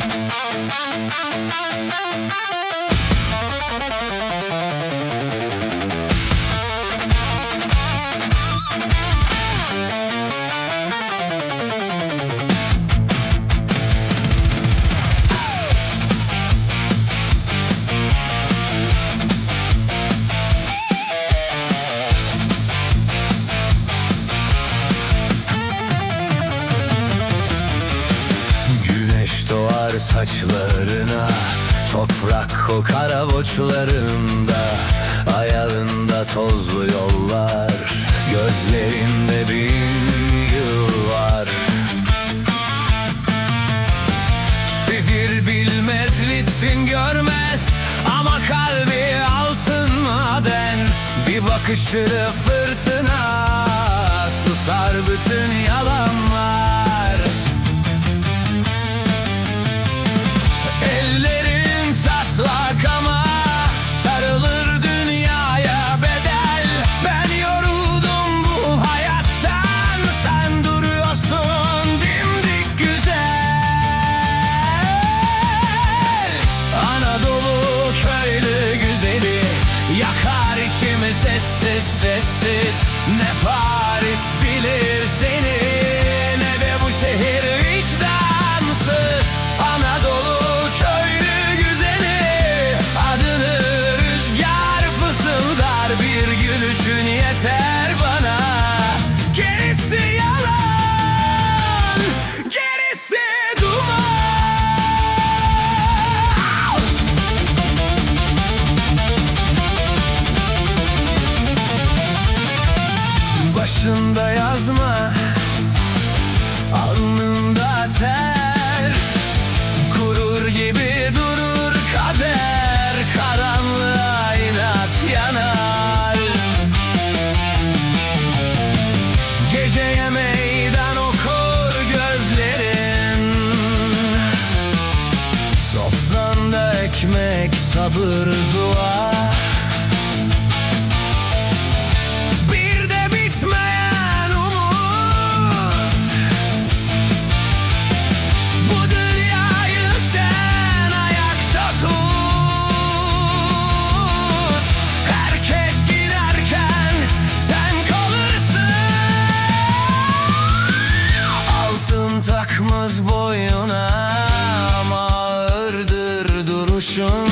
Thank you. Saçlarına Toprak o karavoçlarında Ayağında tozlu yollar Gözlerinde bin yıl var. Şifir bilmez ritim görmez Ama kalbi altın maden. Bir bakışırı fırtına Susar bütün yalanlar. Never sabır dua. Bir de bitmeyen umut. Bu dünyayı sen ayakta tut. Herkes giderken sen kalırsın. Altın takmaz boyuna ama ağırdır duruşun.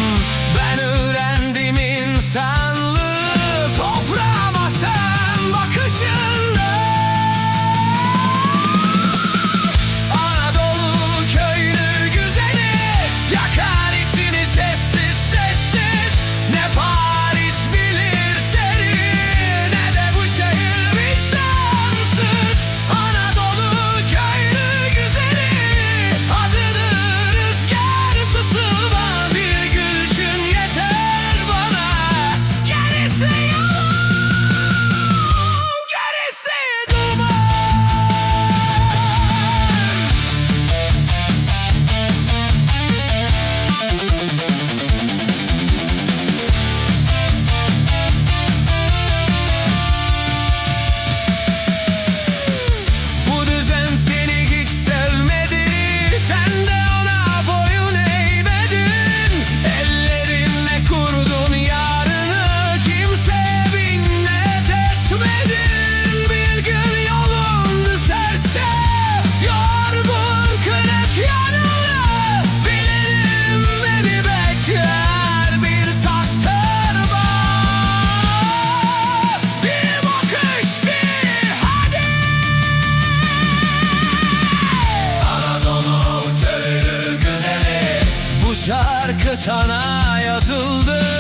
şarkı sana yazıldı